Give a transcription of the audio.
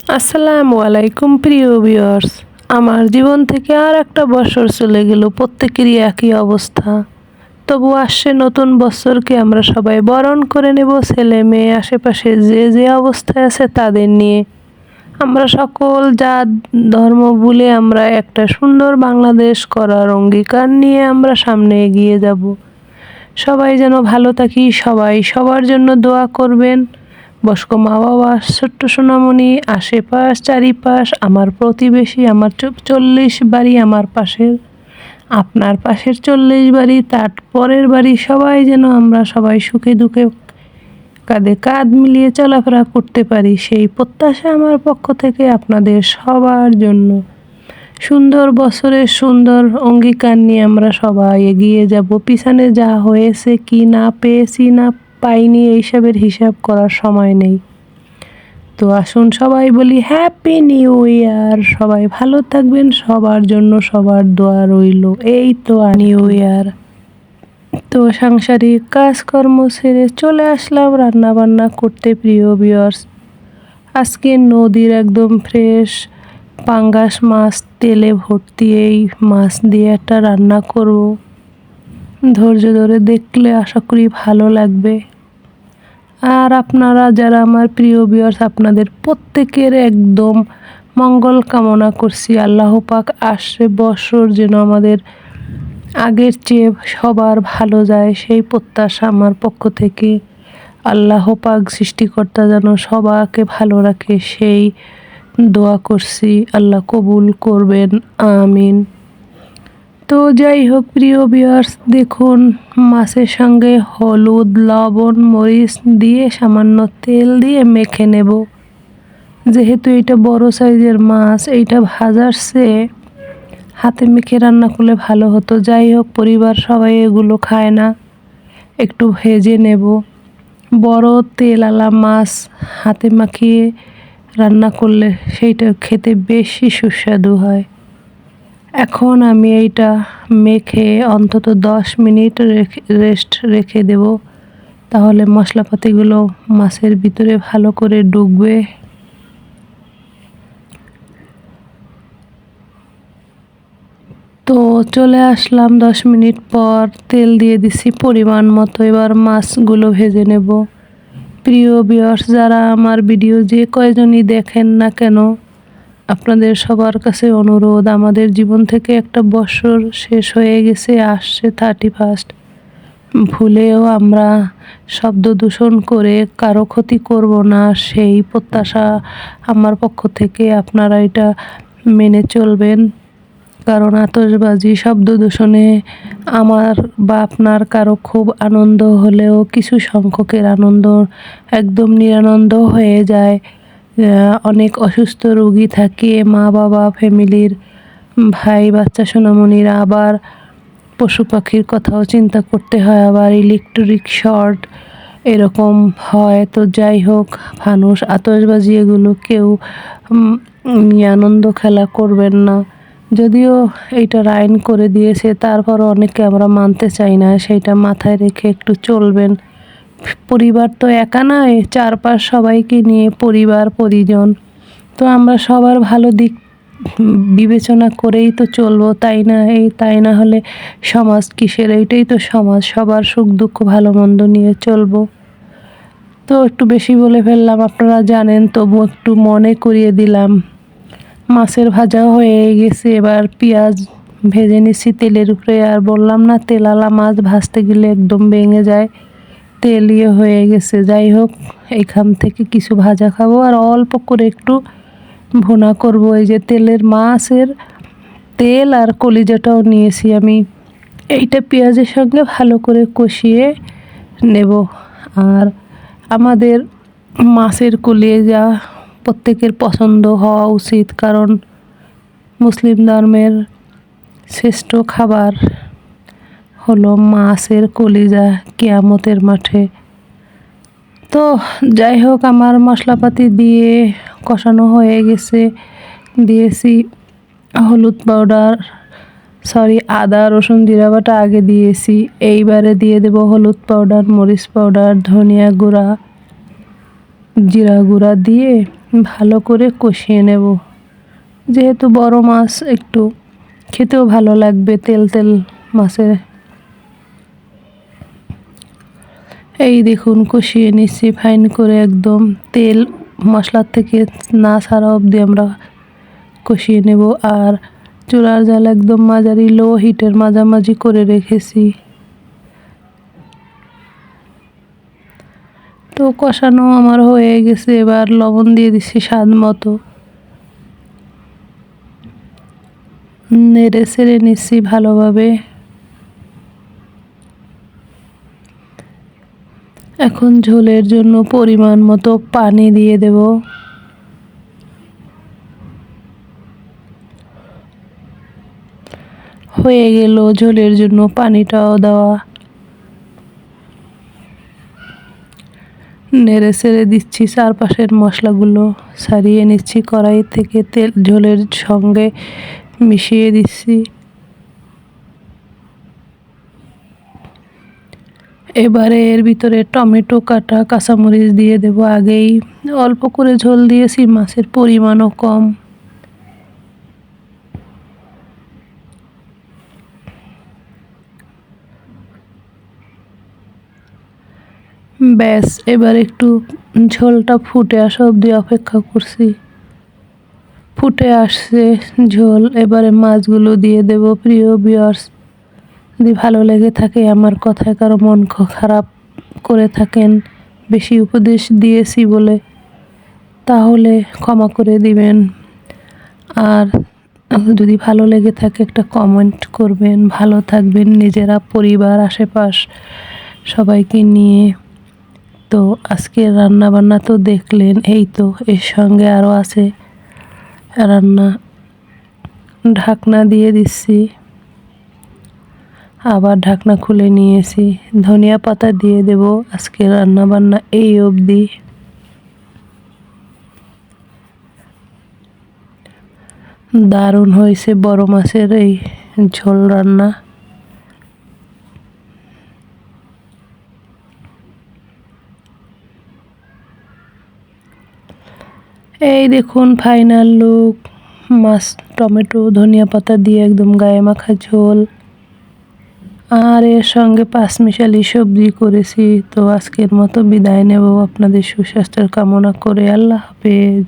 আসসালামু আলাইকুম, প্রিয় ভিউয়ার্স আমার জীবন থেকে আর একটা বছর চলে গেল, প্রত্যেকেরই একই অবস্থা। তবু আসছে নতুন বছরকে আমরা সবাই বরণ করে নেব ছেলে মেয়ে, আশেপাশে যে যে অবস্থায় আছে তাদের নিয়ে। আমরা সকল জাত, ধর্ম ভুলে আমরা একটা সুন্দর বাংলাদেশ করার অঙ্গীকার নিয়ে আমরা সামনে এগিয়ে যাব। সবাই যেন ভালো থাকি, সবাই সবার জন্য দোয়া করবেন। বয়স্ক মা বাবা, ছোট্ট সোনামণি, আশেপাশ, চারিপাশ, আমার প্রতিবেশী, আমার চল্লিশ বাড়ি আমার পাশের। আপনার পাশের চল্লিশ বাড়ি, তার পরের বাড়ি, সবাই যেন আমরা সবাই সুখে দুঃখে কাঁধে কাঁধ মিলিয়ে চলাফেরা করতে পারি। সেই প্রত্যাশা আমার পক্ষ থেকে আপনাদের সবার জন্য। সুন্দর বছরের সুন্দর অঙ্গীকার নিয়ে আমরা সবাই এগিয়ে যাব। পিছনে যা হয়েছে কি না পেয়েছি না পাইনি এইসবের হিসাব করার সময় নেই। তো আসুন সবাই বলি হ্যাপি নিউ ইয়ার সবাই ভালো থাকবেন, সবার জন্য সবার দোয়া রইল। এই তো নিউ ইয়ার তো সাংসারিক কাজকর্ম সেরে চলে আসলাম রান্না বান্না করতে, প্রিয় বিয়ার্স আজকে নদীর একদম ফ্রেশ পাঙ্গাস মাছ, তেলে ভর্তি এই মাছ দিয়ে একটা রান্না করব। ধৈর্য ধরে দেখলে আশা করি ভালো লাগবে। আর আপনারা যারা আমার প্রিয় বিয়ার্স আপনাদের প্রত্যেকের একদম মঙ্গল কামনা করছি। আল্লাহ পাক আসছে বছর যেন আমাদের আগের চেয়ে সবার ভালো যায়, সেই প্রত্যাশা আমার পক্ষ থেকে। আল্লাহ পাক সৃষ্টিকর্তা যেন সবাকে ভালো রাখে, সেই দোয়া করছি। আল্লাহ কবুল করবেন, আমিন। তো যাই হোক, প্রিয় বিয়ার্স দেখুন, মাছের সঙ্গে হলুদ, লবণ, মরিচ দিয়ে সামান্য তেল দিয়ে মেখে নেব। যেহেতু এটা বড় সাইজের মাছ, এইটা ভাজার চেয়ে হাতে মেখে রান্না করলে ভালো হতো। যাই হোক, পরিবার সবাই এগুলো খায় না। একটু ভেজে নেব। বড় তেলালা মাছ হাতে মাখিয়ে রান্না করলে সেইটা খেতে বেশি সুস্বাদু হয়। এখন আমি এইটা মেখে অন্তত দশ মিনিট রেখে রেস্ট রেখে দেব। তাহলে মশলাপাতিগুলো মাছের ভিতরে ভালো করে ডুববে। তো চলে আসলাম দশ মিনিট পর তেল দিয়ে দিছি পরিমাণ মতো। এবার মাছগুলো ভেজে নেব। প্রিয় বিয়ার্স যারা আমার ভিডিও যে কয়জনই দেখেন না কেন আপনাদের সবার কাছে অনুরোধ, আমাদের জীবন থেকে একটা বছর শেষ হয়ে গেছে, আসছে থার্টি ফার্স্ট ভুলেও আমরা শব্দ দূষণ করে কারও ক্ষতি করব না, সেই প্রত্যাশা আমার পক্ষ থেকে আপনারা এটা মেনে চলবেন। কারণ আতশবাজি শব্দ দূষণে আমার বা আপনার কারও খুব আনন্দ হলেও কিছু সংখ্যকের আনন্দ একদম নিরানন্দ হয়ে যায়। অনেক অসুস্থ রোগী থাকে মা বাবা ফ্যামিলির ভাই, বাচ্চা, সোনামণিরা, আবার পশু পাখির কথাও চিন্তা করতে হয়, আবার ইলেকট্রিক শর্ট এরকম হয়। তো যাই হোক ফানুস আতশবাজি এগুলো কেউ আনন্দ খেলা করবেন না। যদিও এইটার আইন করে দিয়েছে, তারপরও অনেকে আমরা মানতে চাই না সেইটা মাথায় রেখে একটু চলবেন। পরিবার তো একা নয়, চারপাশ সবাইকে নিয়ে পরিবার, পরিজন। তো আমরা সবার ভালো দিক বিবেচনা করেই তো চলবো, তাই না? এই তাই না হলে সমাজ কিসের? এইটাই তো সমাজ, সবার সুখ দুঃখ ভালো মন্দ নিয়ে চলবো। তো একটু বেশি বলে ফেললাম, আপনারা জানেন তবু একটু মনে করিয়ে দিলাম। মাছের ভাজা হয়ে গেছে, এবার পেঁয়াজ ভেজে নিচ্ছি তেলের উপরে। আর বললাম না, তেলালা মাছ ভাজতে গেলে একদম ভেঙে যায়। তেল ইয়ে হয়ে গেছে। যাই হোক এইখান থেকে কিছু ভাজা খাব আর অল্প করে একটু ভুনা করব। এই যে তেলের মাছের তেল আর কলিজাটাও নিয়েছি আমি। এইটা পেঁয়াজের সঙ্গে ভালো করে কষিয়ে নেব। আর আমাদের মাছের কলিজা প্রত্যেকের পছন্দ হওয়া উচিত, কারণ মুসলিম ধর্মের শ্রেষ্ঠ খাবার। হলো মাছের কলিজা কেয়ামতের মাঠে। তো যাই হোক, আমার মশলাপাতি দিয়ে কষানো হয়ে গেছে। দিয়েছি হলুদ পাউডার, সরি, আদা, রসুন, জিরা বাটা আগে দিয়েছি। এইবারে দিয়ে দেব হলুদ পাউডার, মরিচ পাউডার, ধনিয়া গুঁড়া। জিরা গুঁড়া দিয়ে ভালো করে কষিয়ে নেব। যেহেতু বড় মাছ, একটু খেতেও ভালো লাগবে তেল তেল মাছের এই দেখুন, কষিয়ে নিচ্ছি ফাইন করে একদম তেল মশলার থেকে না ছাড়া অবধি আমরা কষিয়ে নেব। আর চুলার জাল একদম মাঝারি লো হিটের মাঝামাঝি করে রেখেছি। তো কষানো আমার হয়ে গেছে, এবার লবণ দিয়ে দিচ্ছি স্বাদ মতো। নেড়ে সেড়ে নিচ্ছি ভালোভাবে। এখন ঝোলের জন্য পরিমাণ মতো পানি দিয়ে দেব। হয়ে গেল ঝোলের জন্য পানিটাও দেওয়া। নেড়ে সেড়ে দিচ্ছি চারপাশের মশলাগুলো। সারিয়ে নিচ্ছি কড়াই থেকে তেল, ঝোলের সঙ্গে মিশিয়ে দিচ্ছি। এবারে এর ভিতরে টমেটো, কাটা, কাঁচামরিচ দিয়ে দেব আগেই। অল্প করে ঝোল দিয়েছি, মাছের পরিমাণও কম। ব্যাস, এবার একটু ঝোলটা ফুটে আসা অবধি অপেক্ষা করছি। ফুটে আসছে ঝোল, এবারে মাছগুলো দিয়ে দেব প্রিয় বিয়ার্স যদি ভালো লেগে থাকে, আমার কথায় কারও মন খারাপ করে থাকেন, বেশি উপদেশ দিয়েছি বলে, তাহলে ক্ষমা করে দিবেন। আর যদি ভালো লেগে থাকে, একটা কমেন্ট করবেন। ভালো থাকবেন নিজেরা, পরিবার, আশেপাশ, সবাইকে নিয়ে। তো আজকের রান্না বান্না তো দেখলেন, এই তো, এর সঙ্গে আরও আছে। রান্না ঢাকনা দিয়ে দিচ্ছি। আবার ঢাকনা খুলে নিয়েছি। ধনিয়া পাতা দিয়ে দেব আজকে রান্না বান্না এই অবধি। দারুণ হয়েছে বড় মাছের এই ঝোল রান্না। এই দেখুন ফাইনাল লুক মাছ, টমেটো, ধনিয়া পাতা দিয়ে একদম গায়ে মাখা ঝোল। আর এর সঙ্গে পাঁচমিশালি সবজি করেছি। তো আজকের মতো বিদায় নেব। আপনাদের সুস্বাস্থ্যের কামনা করে আল্লাহ হাফেজ।